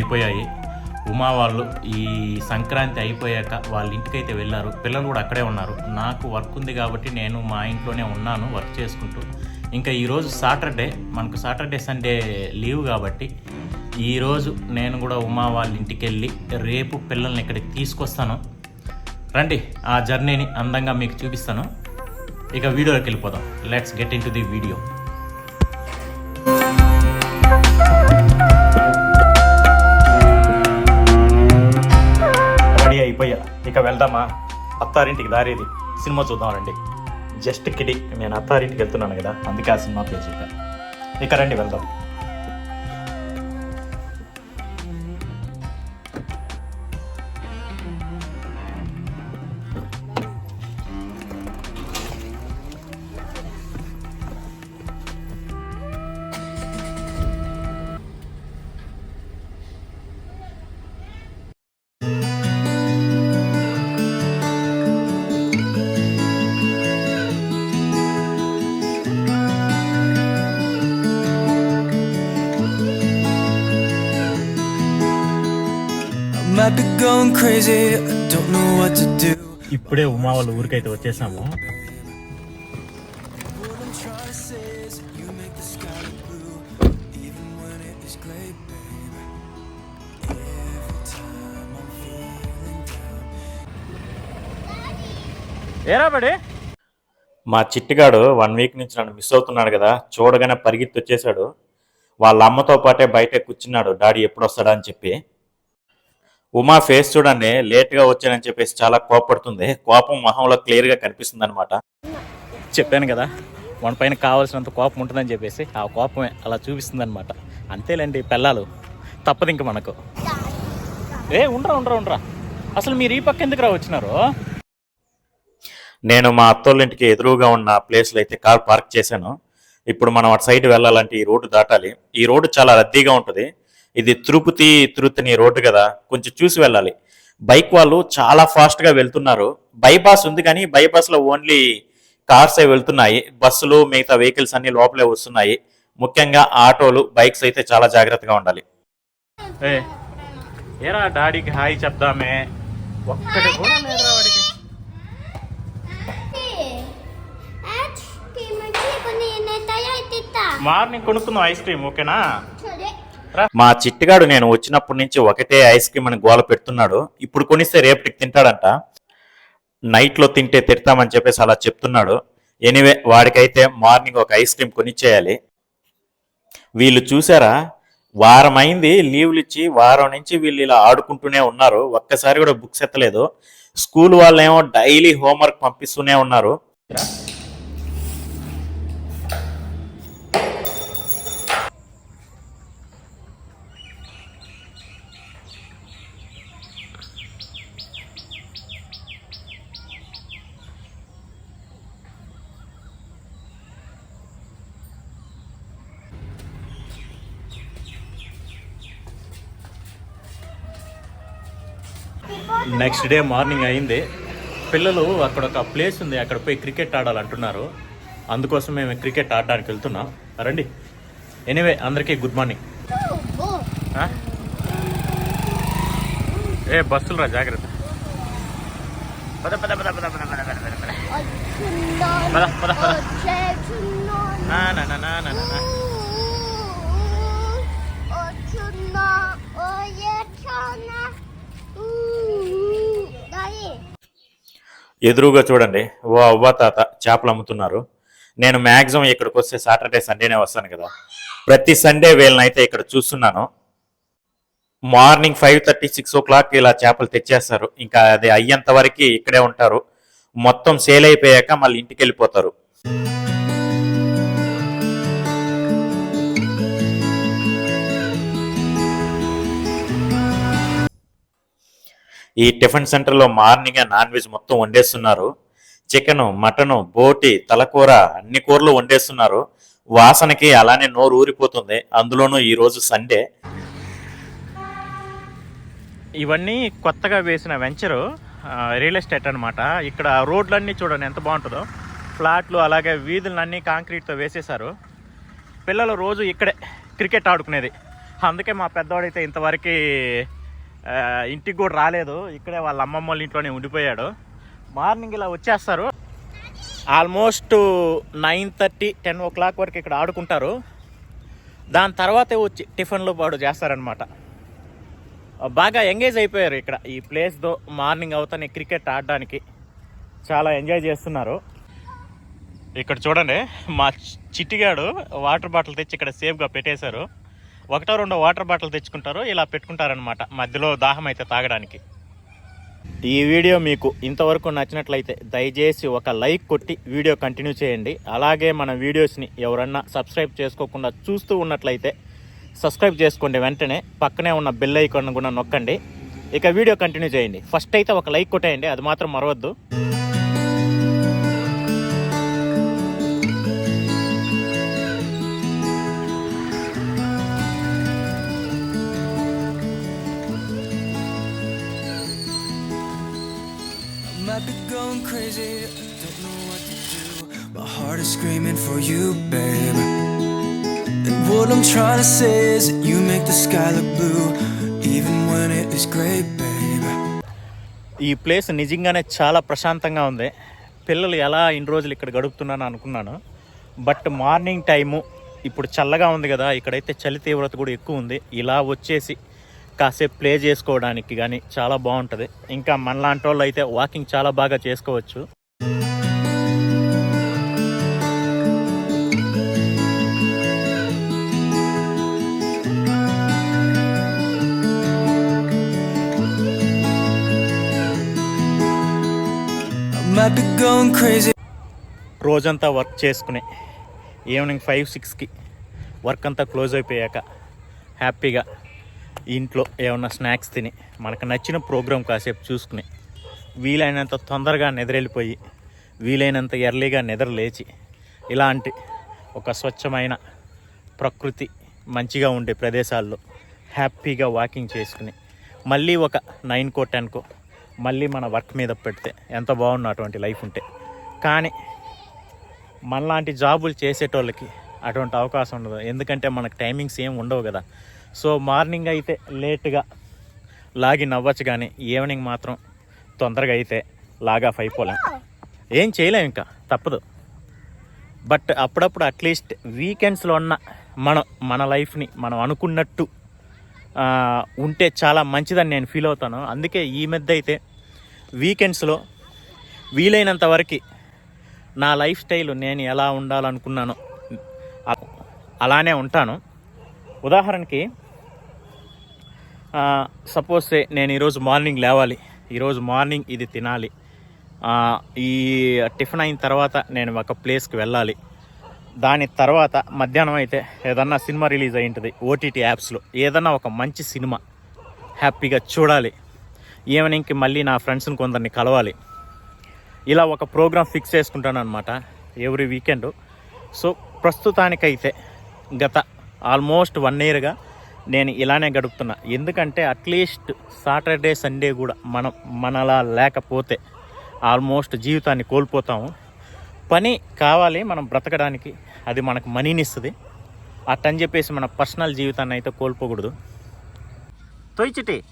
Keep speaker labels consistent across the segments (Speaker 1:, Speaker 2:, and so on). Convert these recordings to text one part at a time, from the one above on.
Speaker 1: అయిపోయాయి. ఉమా వాళ్ళు ఈ సంక్రాంతి అయిపోయాక వాళ్ళ ఇంటికైతే వెళ్ళారు. పిల్లలు కూడా అక్కడే ఉన్నారు. నాకు వర్క్ ఉంది కాబట్టి నేను మా ఇంట్లోనే ఉన్నాను వర్క్ చేసుకుంటూ. ఇంకా ఈరోజు సాటర్డే మనకు సాటర్డే సండే లీవ్ కాబట్టి ఈరోజు నేను కూడా ఉమా వాళ్ళ ఇంటికి వెళ్ళి రేపు పిల్లల్ని ఇక్కడికి తీసుకొస్తాను. రండి ఆ జర్నీని అందంగా మీకు చూపిస్తాను. ఇక వీడియోలోకి వెళ్ళిపోదాం. Let's get into the video ready ఇక వెళ్దామా? అత్తారింటికి దారేది. సినిమా చూద్దాం రండి. జస్ట్ కిడి నేను అత్తారింటికి వెళ్తున్నాను కదా అందుకే ఆ సినిమా పేరు చెప్పాను ఇక రండి వెళ్దాం.
Speaker 2: Every time I'm feeling down.
Speaker 1: ఏరా బడి? మా చిట్టిగాడు వన్ వీక్ నుంచి నన్ను మిస్ అవుతున్నాడు కదా చూడగానే పరిగెత్తి వచ్చేసాడు. వాళ్ళ అమ్మతో పాటే బయట కూర్చున్నాడు డాడీ ఎప్పుడు వస్తాడా అని చెప్పి. ఉమా ఫేస్ చూడండి లేట్గా వచ్చానని చెప్పేసి చాలా కోపడుతుంది. కోపం మొహంలో క్లియర్గా కనిపిస్తుంది అనమాట చెప్పాను కదా మన పైన కావాల్సినంత కోపం ఉంటుందని చెప్పేసి ఆ కోపమే అలా చూపిస్తుంది అనమాట అంతేలేండి పిల్లలు తప్పదు ఇంక మనకు. ఏ ఉండరా ఉండరా ఉండరా. అసలు మీరు ఈ పక్క ఎందుకు రా వచ్చినారు? నేను మా అత్తోళ్ళింటికి ఎదురుగా ఉన్న ప్లేస్లో అయితే కార్ పార్క్ చేశాను. ఇప్పుడు మనం అటు సైడ్ వెళ్ళాలంటే ఈ రోడ్డు దాటాలి. ఈ రోడ్డు చాలా రద్దీగా ఉంటుంది. ఇది తిరుపతి తిరుపతిని రోడ్డు కదా కొంచెం చూసి వెళ్ళాలి. బైక్ వాళ్ళు చాలా ఫాస్ట్గా వెళ్తున్నారు. బైపాస్ ఉంది కానీ బైపాస్లో ఓన్లీ కార్సే వెళ్తున్నాయి. బస్సులు మిగతా వెహికల్స్ అన్ని లోపలే వస్తున్నాయి. ముఖ్యంగా ఆటోలు బైక్స్ అయితే చాలా జాగ్రత్తగా ఉండాలి. ఏ ఏరా డాడీకి హాయ్ చెప్దామే. ఒక్కటి కూడా లేదురా వాడికి. మార్నింగ్ కొనుక్కుందాం ఐస్ క్రీమ్ ఓకేనా? మా చిట్టుగాడు నేను వచ్చినప్పటి నుంచి ఒకటే ఐస్ క్రీమ్ అని గోల పెడుతున్నాడు. ఇప్పుడు కొనిస్తే రేపటికి తింటాడంట. నైట్లో తింటే తిడతామని చెప్పేసి అలా చెప్తున్నాడు. ఎనీవే వాడికైతే మార్నింగ్ ఒక ఐస్ క్రీమ్ కొనిచ్చేయాలి. వీళ్ళు చూసారా? వారం అయింది లీవ్లు ఇచ్చి వారం నుంచి వీళ్ళు ఇలా ఆడుకుంటూనే ఉన్నారు. ఒక్కసారి కూడా బుక్స్ ఎత్తలేదు. స్కూల్ వాళ్ళేమో డైలీ హోంవర్క్ పంపిస్తూనే ఉన్నారు. నెక్స్ట్ డే మార్నింగ్ అయింది. పిల్లలు అక్కడ ఒక ప్లేస్ ఉంది అక్కడ పోయి క్రికెట్ ఆడాలంటున్నారు. అందుకోసం మేము క్రికెట్ ఆడడానికి వెళ్తున్నాం. రండి. ఎనీవే అందరికీ గుడ్ మార్నింగ్ ఏ బస్సులు రా జాగ్రత్త. పద పద పద పద పద పద పద పద. పద పద పద. నా నా నా నా నా ఎదురుగా చూడండి ఓ అవ్వ తాత చేపలు అమ్ముతున్నారు. నేను మ్యాక్సిమం ఇక్కడికి వస్తే సాటర్డే సండేనే వస్తాను కదా. ప్రతి సండే వీళ్ళని అయితే ఇక్కడ చూస్తున్నాను. Morning five thirty six o'clock ఇలా చేపలు తెచ్చేస్తారు. ఇంకా అది అయ్యేంత వరకు ఇక్కడే ఉంటారు. మొత్తం సేల్ అయిపోయాక మళ్ళీ ఇంటికి వెళ్ళిపోతారు. ఈ టిఫిన్ సెంటర్లో మార్నింగ్ నాన్ వెజ్ మొత్తం వండేస్తున్నారు. చికెను మటను బోటి తలకూర అన్ని కూరలు వండేస్తున్నారు. వాసనకి అలానే నోరు ఊరిపోతుంది. అందులోనూ ఈరోజు సండే. ఇవన్నీ కొత్తగా వేసిన వెంచరు రియల్ ఎస్టేట్ అనమాట ఇక్కడ రోడ్లన్నీ చూడండి ఎంత బాగుంటుందో. ఫ్లాట్లు అలాగే వీధులన్నీ కాంక్రీట్తో వేసేశారు. పిల్లలు రోజు ఇక్కడే క్రికెట్ ఆడుకునేది. అందుకే మా పెద్దవాడైతే ఇంతవరకు ఇంటికి కూడా రాలేదు. ఇక్కడే వాళ్ళ అమ్మమ్మ వాళ్ళ ఇంట్లోనే ఉండిపోయాడు. మార్నింగ్ ఇలా వచ్చేస్తారు. Almost nine thirty ten o'clock వరకు ఇక్కడ ఆడుకుంటారు. దాని తర్వాతే వచ్చి టిఫిన్లు పాడు చేస్తారనమాట బాగా ఎంగేజ్ అయిపోయారు ఇక్కడ. ఈ ప్లేస్తో మార్నింగ్ అవుతానే క్రికెట్ ఆడడానికి చాలా ఎంజాయ్ చేస్తున్నారు. ఇక్కడ చూడండి మా చిట్టిగాడు వాటర్ బాటిల్ తెచ్చి ఇక్కడ సేఫ్గా పెట్టేశారు. ఒకటో రెండో వాటర్ బాటిల్ తెచ్చుకుంటారు ఇలా పెట్టుకుంటారనమాట మధ్యలో దాహం అయితే తాగడానికి. ఈ వీడియో మీకు ఇంతవరకు నచ్చినట్లయితే దయచేసి ఒక లైక్ కొట్టి వీడియో కంటిన్యూ చేయండి. అలాగే మన వీడియోస్ని ఎవరన్నా సబ్స్క్రైబ్ చేసుకోకుండా చూస్తూ ఉన్నట్లయితే సబ్స్క్రైబ్ చేసుకోండి వెంటనే. పక్కనే ఉన్న బెల్ ఐకాన్ కూడా నొక్కండి. ఇక వీడియో కంటిన్యూ చేయండి. ఫస్ట్ అయితే ఒక లైక్ కొట్టేయండి. అది మాత్రం మరవద్దు.
Speaker 2: I'm trying to say is that you make the sky look blue, even when it is gray, babe.
Speaker 1: ఈ ప్లేస్ నిజంగానే చాలా ప్రశాంతంగా ఉంది. పిల్లలు ఎలా ఇన్ని రోజులు ఇక్కడ గడుపుతున్నాను అనుకున్నాను. బట్ మార్నింగ్ టైము ఇప్పుడు చల్లగా ఉంది కదా ఇక్కడైతే చలి తీవ్రత కూడా ఎక్కువ ఉంది. ఇలా వచ్చేసి కాసేపు ప్లే చేసుకోవడానికి కానీ చాలా బాగుంటుంది. ఇంకా మనలాంటి వాళ్ళు అయితే వాకింగ్ చాలా బాగా చేసుకోవచ్చు. రోజంతా వర్క్ చేసుకుని. ఈవినింగ్ ఫైవ్ సిక్స్కి వర్క్ అంతా క్లోజ్ అయిపోయాక హ్యాపీగా ఇంట్లో ఏమన్నా స్నాక్స్ తిని మనకు నచ్చిన ప్రోగ్రాం కాసేపు చూసుకుని వీలైనంత తొందరగా నిద్రెళ్ళిపోయి వీలైనంత ఎర్లీగా నిద్ర లేచి ఇలాంటి ఒక స్వచ్ఛమైన ప్రకృతి మంచిగా ఉండే ప్రదేశాల్లో హ్యాపీగా వాకింగ్ చేసుకుని మళ్ళీ ఒక నైన్కో టెన్కో మళ్ళీ మన వర్క్ మీద పెడితే ఎంత బాగున్న అటువంటి లైఫ్ ఉంటే. కానీ మనలాంటి జాబులు చేసేటోళ్ళకి అటువంటి అవకాశం ఉండదు. ఎందుకంటే మనకు టైమింగ్స్ ఏం ఉండవు కదా. సో మార్నింగ్ అయితే లేట్గా లాగిన్ అవ్వచ్చు కానీ ఈవినింగ్ మాత్రం తొందరగా అయితే లాగ్ ఆఫ్ అయిపోలేం. ఏం చేయలేం ఇంకా తప్పదు. బట్ అప్పుడప్పుడు అట్లీస్ట్ వీకెండ్స్లో ఉన్న మనం మన లైఫ్ని మనం అనుకున్నట్టు ఉంటే చాలా మంచిదని నేను ఫీల్ అవుతాను. అందుకే ఈ మధ్య అయితే వీకెండ్స్లో వీలైనంత వరకు నా లైఫ్ స్టైల్ నేను ఎలా ఉండాలనుకున్నానో అలానే ఉంటాను. ఉదాహరణకి సపోజ్ నేను ఈరోజు మార్నింగ్ లేవాలి. ఈరోజు మార్నింగ్ ఇది తినాలి. ఈ టిఫిన్ అయిన తర్వాత నేను ఒక ప్లేస్కి వెళ్ళాలి. దాని తర్వాత మధ్యాహ్నం అయితే ఏదన్నా సినిమా రిలీజ్ అయి ఉంటుంది ఓటీటీ యాప్స్లో. ఏదన్నా ఒక మంచి సినిమా హ్యాపీగా చూడాలి. ఈవినింగ్కి మళ్ళీ నా ఫ్రెండ్స్ని కొందరిని కలవాలి. ఇలా ఒక ప్రోగ్రామ్ ఫిక్స్ చేసుకుంటాను అనమాట ఎవ్రీ వీకెండ్. సో ప్రస్తుతానికైతే గత ఆల్మోస్ట్ వన్ ఇయర్గా నేను ఇలానే గడుపుతున్నా. ఎందుకంటే అట్లీస్ట్ సాటర్డే సండే కూడా మనం మనలా లేకపోతే ఆల్మోస్ట్ జీవితాన్ని కోల్పోతాము. పని కావాలి మనం బ్రతకడానికి. అది మనకు మనీని ఇస్తుంది. అట్టని చెప్పేసి మన పర్సనల్ జీవితాన్ని అయితే కోల్పోకూడదు. తొయిచిటి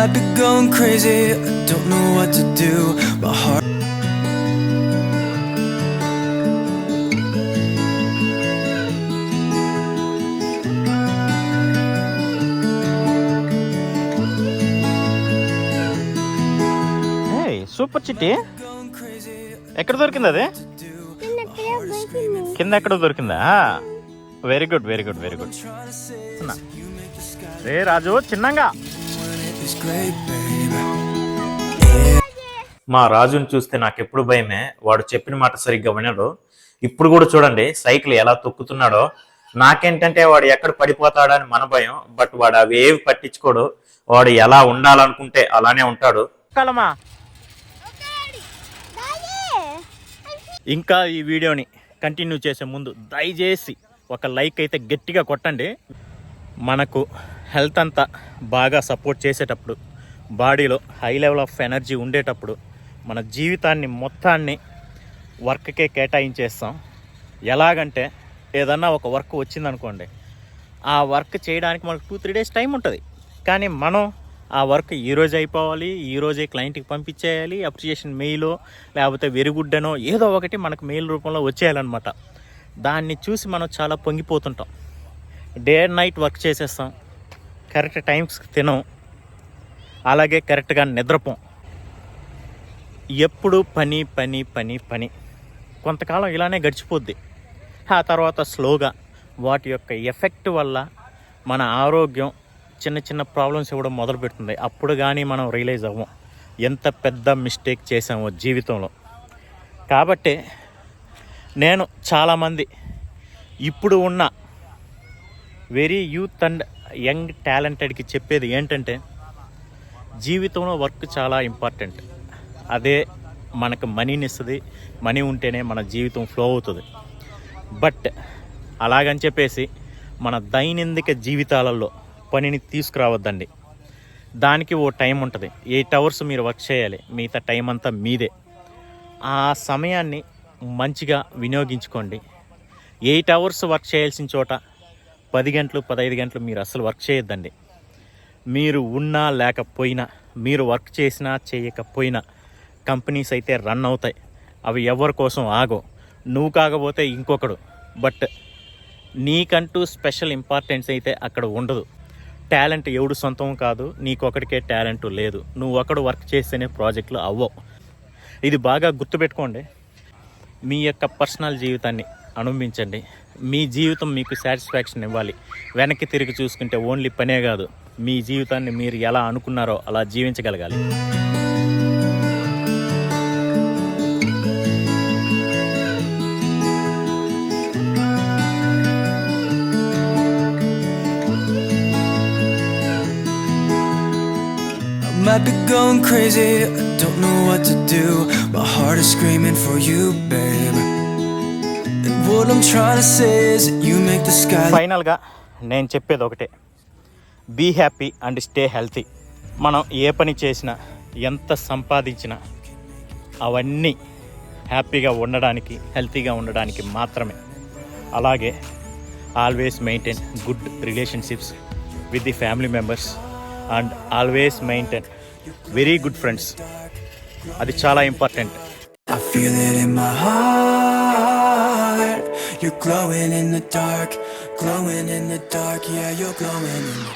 Speaker 2: I might be going crazy, I don't know what to do. My heart.
Speaker 1: Super Chitti
Speaker 2: Going crazy,
Speaker 1: ఎక్కడ దొరికింది అది
Speaker 2: do.
Speaker 3: చిన్నక్కడే బయటింది
Speaker 1: కింద ఎక్కడ దొరికిందా very good very good very good
Speaker 2: Trying to say is
Speaker 1: Nah.
Speaker 2: you make the sky
Speaker 1: రే రాజు చిన్నంగా మా రాజుని చూస్తే నాకు ఎప్పుడు భయమే. వాడు చెప్పిన మాట సరిగ్గా వినడు. ఇప్పుడు కూడా చూడండి సైకిల్ ఎలా తొక్కుతున్నాడో. నాకేంటంటే వాడు ఎక్కడ పడిపోతాడని మన భయం బట్ వాడు అవి ఏవి పట్టించుకోడు. వాడు ఎలా ఉండాలనుకుంటే అలానే ఉంటాడు. కలమా? ఇంకా ఈ వీడియోని కంటిన్యూ చేసే ముందు దయచేసి ఒక లైక్ అయితే గట్టిగా కొట్టండి. మనకు హెల్త్ అంతా బాగా సపోర్ట్ చేసేటప్పుడు బాడీలో హై లెవెల్ ఆఫ్ ఎనర్జీ ఉండేటప్పుడు మన జీవితాన్ని మొత్తాన్ని వర్క్కే కేటాయించేస్తాం. ఎలాగంటే ఏదన్నా ఒక వర్క్ వచ్చిందనుకోండి ఆ వర్క్ చేయడానికి మనకు టూ త్రీ డేస్ టైం ఉంటుంది. కానీ మనం ఆ వర్క్ ఈరోజు అయిపోవాలి ఈరోజే క్లయింట్కి పంపించేయాలి అప్రిషియేషన్ మెయిలో లేకపోతే వెరీ గుడ్ అనో ఏదో ఒకటి మనకు మెయిల్ రూపంలో వచ్చేయాలన్నమాట. దాన్ని చూసి మనం చాలా పొంగిపోతుంటాం. డే అండ్ నైట్ వర్క్ చేసేస్తాం. కరెక్ట్ టైమ్స్కి తినం. అలాగే కరెక్ట్గా నిద్రపోం. ఎప్పుడు పని పని పని పని. కొంతకాలం ఇలానే గడిచిపోద్ది. ఆ తర్వాత స్లోగా వాటి యొక్క ఎఫెక్ట్ వల్ల మన ఆరోగ్యం చిన్న చిన్న ప్రాబ్లమ్స్ ఇవ్వడం మొదలు పెడుతుంది అప్పుడు కానీ మనం రియలైజ్ అవ్వం. ఎంత పెద్ద మిస్టేక్ చేసామో జీవితంలో. కాబట్టి నేను చాలామంది ఇప్పుడు ఉన్న వెరీ యూత్ అండ్ యంగ్ టాలెంటెడ్కి చెప్పేది ఏంటంటే జీవితంలో వర్క్ చాలా ఇంపార్టెంట్. అదే మనకు మనీని ఇస్తుంది మనీ ఉంటేనే మన జీవితం ఫ్లో అవుతుంది. బట్ అలాగని చెప్పేసి మన దైనందిక జీవితాలలో పనిని తీసుకురావద్దండి. దానికి ఓ టైం ఉంటుంది. ఎయిట్ అవర్స్ మీరు వర్క్ చేయాలి. మిగతా టైం అంతా మీదే. ఆ సమయాన్ని మంచిగా వినియోగించుకోండి. ఎయిట్ అవర్స్ వర్క్ చేయాల్సిన చోట పది గంటలు పదహైదు గంటలు మీరు అసలు వర్క్ చేయొద్దండి. మీరు ఉన్నా లేకపోయినా మీరు వర్క్ చేసినా చేయకపోయినా కంపెనీస్ అయితే రన్ అవుతాయి. అవి ఎవరి కోసం ఆగో. నువ్వు కాకపోతే ఇంకొకడు. బట్ నీకంటూ స్పెషల్ ఇంపార్టెన్స్ అయితే అక్కడ ఉండదు. టాలెంట్ ఎవడు సొంతం కాదు నీకొకడికే టాలెంట్ లేదు. నువ్వు ఒకడు వర్క్ చేస్తేనే ప్రాజెక్టులు అవ్వవు. ఇది బాగా గుర్తుపెట్టుకోండి. మీ యొక్క పర్సనల్ జీవితాన్ని అనుభవించండి. మీ జీవితం మీకు సాటిస్ఫాక్షన్ ఇవ్వాలి. వెనక్కి తిరిగి చూసుకుంటే ఓన్లీ పనే కాదు. మీ జీవితాన్ని మీరు ఎలా అనుకున్నారో అలా జీవించగలగాలి.
Speaker 2: I might be going crazy, I don't know what to do. My heart is screaming for you, babe.
Speaker 1: ఫైనల్గా నేను చెప్పేది ఒకటే. Be happy and stay healthy మనం ఏ పని చేసినా ఎంత సంపాదించినా అవన్నీ హ్యాపీగా ఉండడానికి హెల్తీగా ఉండడానికి మాత్రమే. అలాగే always maintain good relationships with the family members and always maintain very good friends అది చాలా important
Speaker 2: I feel it in my heart. You're glowing in the dark, glowing in the dark. Yeah, you're glowing in the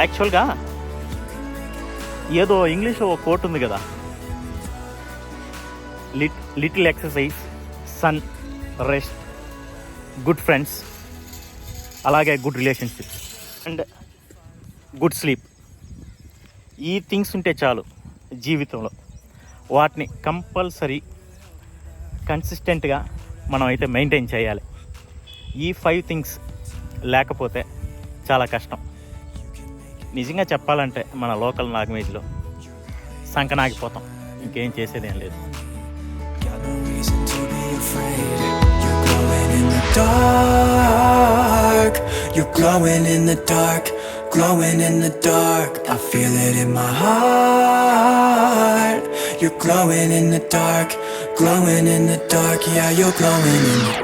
Speaker 1: యాక్చువల్గా ఏదో ఇంగ్లీష్లో ఒక quote ఉంది కదా. Lit little exercise sun rest good friends అలాగే good relationship and good sleep ఈ things ఉంటే చాలు జీవితంలో. వాటిని కంపల్సరీ కన్సిస్టెంట్గా మనం అయితే మెయింటైన్ చేయాలి. ఈ ఫైవ్ థింగ్స్ లేకపోతే చాలా కష్టం. నిజంగా చెప్పాలంటే మన లోకల్ లాంగ్వేజ్లో సంకనాగిపోతాం. ఇంకేం చేసేదేం లేదు.
Speaker 2: Dark, you're glowing in the dark, glowing in the dark. I feel it in my heart. You're glowing in the dark, glowing in the dark. Yeah, you're glowing in the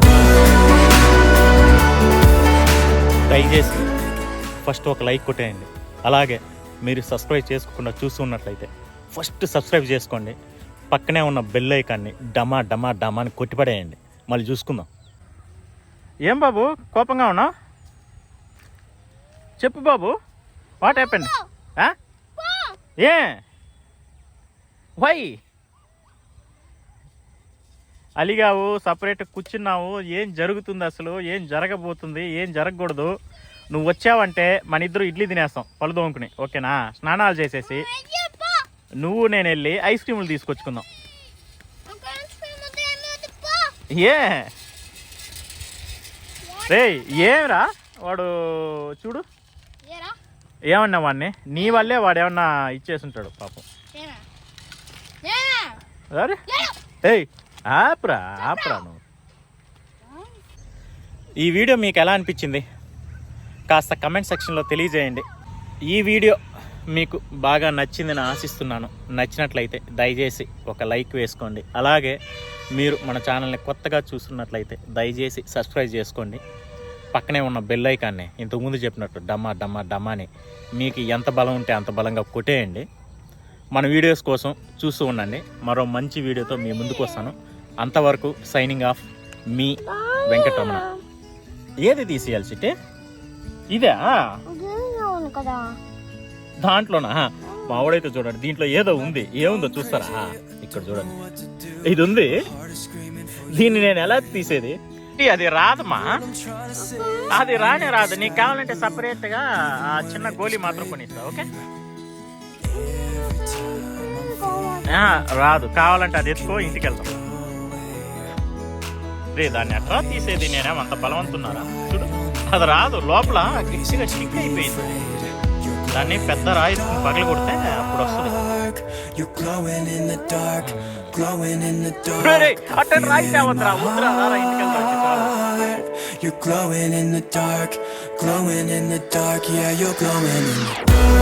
Speaker 1: దయచేసి first ఒక like కొట్టేయండి. అలాగే మీరు subscribe చేసుకోకుండా చూస్తున్నట్లయితే first subscribe చేసుకోండి. పక్కనే ఉన్న బెల్ ఐకాన్ని డమా డమా డమా అని కొట్టిపడేయండి. మళ్ళీ చూసుకుందాం. ఏం బాబు కోపంగా ఉన్నావు? చెప్పు బాబు వాట్ హ్యాపెండ్ ఏ? వై? అలిగావు సపరేట్ కూర్చున్నావు. ఏం జరుగుతుంది అసలు? ఏం జరగబోతుంది? ఏం జరగకూడదు? నువ్వు వచ్చావంటే మన ఇద్దరు ఇడ్లీ తినేస్తాం పళ్ళు దోముకుని ఓకేనా? స్నానాలు చేసేసి. నువ్వు నేను వెళ్ళి ఐస్ క్రీములు తీసుకొచ్చుకుందాం. ఏ? రే ఏమిరా? వాడు చూడు. ఏమన్నా వాడిని నీ వల్లే వాడు ఏమన్నా ఇచ్చేసి ఉంటాడు పాపం. అరే. ఏయ్ ఆపురా ఆపురా నువ్వు. ఈ వీడియో మీకు ఎలా అనిపించింది? కాస్త కమెంట్ సెక్షన్లో తెలియజేయండి. ఈ వీడియో మీకు బాగా నచ్చిందని ఆశిస్తున్నాను. నచ్చినట్లయితే దయచేసి ఒక లైక్ వేసుకోండి. అలాగే మీరు మన ఛానల్ని కొత్తగా చూస్తున్నట్లయితే దయచేసి సబ్స్క్రైబ్ చేసుకోండి. పక్కనే ఉన్న బెల్ ఐకాన్ని ఇంతకుముందు చెప్పినట్టు డమ్మా డమ్మా డమ్మాని మీకు ఎంత బలం ఉంటే అంత బలంగా కొట్టేయండి. మన వీడియోస్ కోసం చూస్తూ ఉండండి. మరో మంచి వీడియోతో మీ ముందుకు వస్తాను. అంతవరకు సైనింగ్ ఆఫ్ మీ వెంకటరమణ. ఏది తీసేయాలి చిట్టి? ఇదే? దాంట్లోనా? మావాడైతే చూడండి. దీంట్లో ఏదో ఉంది. ఏముందో చూస్తారా? ఇక్కడ చూడండి. ఇది ఉంది దీన్ని నేను ఎలా తీసేది? అది రాదమ్మా. అది రానే రాదు. నీకు కావాలంటే సపరేట్గా ఆ చిన్న గోళీ మాత్రం కొనిస్తా ఓకే? రాదు. కావాలంటే అది ఎత్తుకో ఇంటికి వెళ్తాం రే దాన్ని ఎట్లా తీసేది నేనేం? అంత బలవంతున్నారా? చూడు అది రాదు. లోపల గట్టిగా స్టిక్ అయిపోయింది. దాన్ని పెద్ద రాయి పగలు కొడితే అప్పుడు వస్తుంది. అట్ట రాయి తేవద్దురా. వద్దురా రారా ఇంటికి వెళ్దాం
Speaker 2: You're glowing in the dark, glowing in the dark. Yeah, you're glowing in the dark.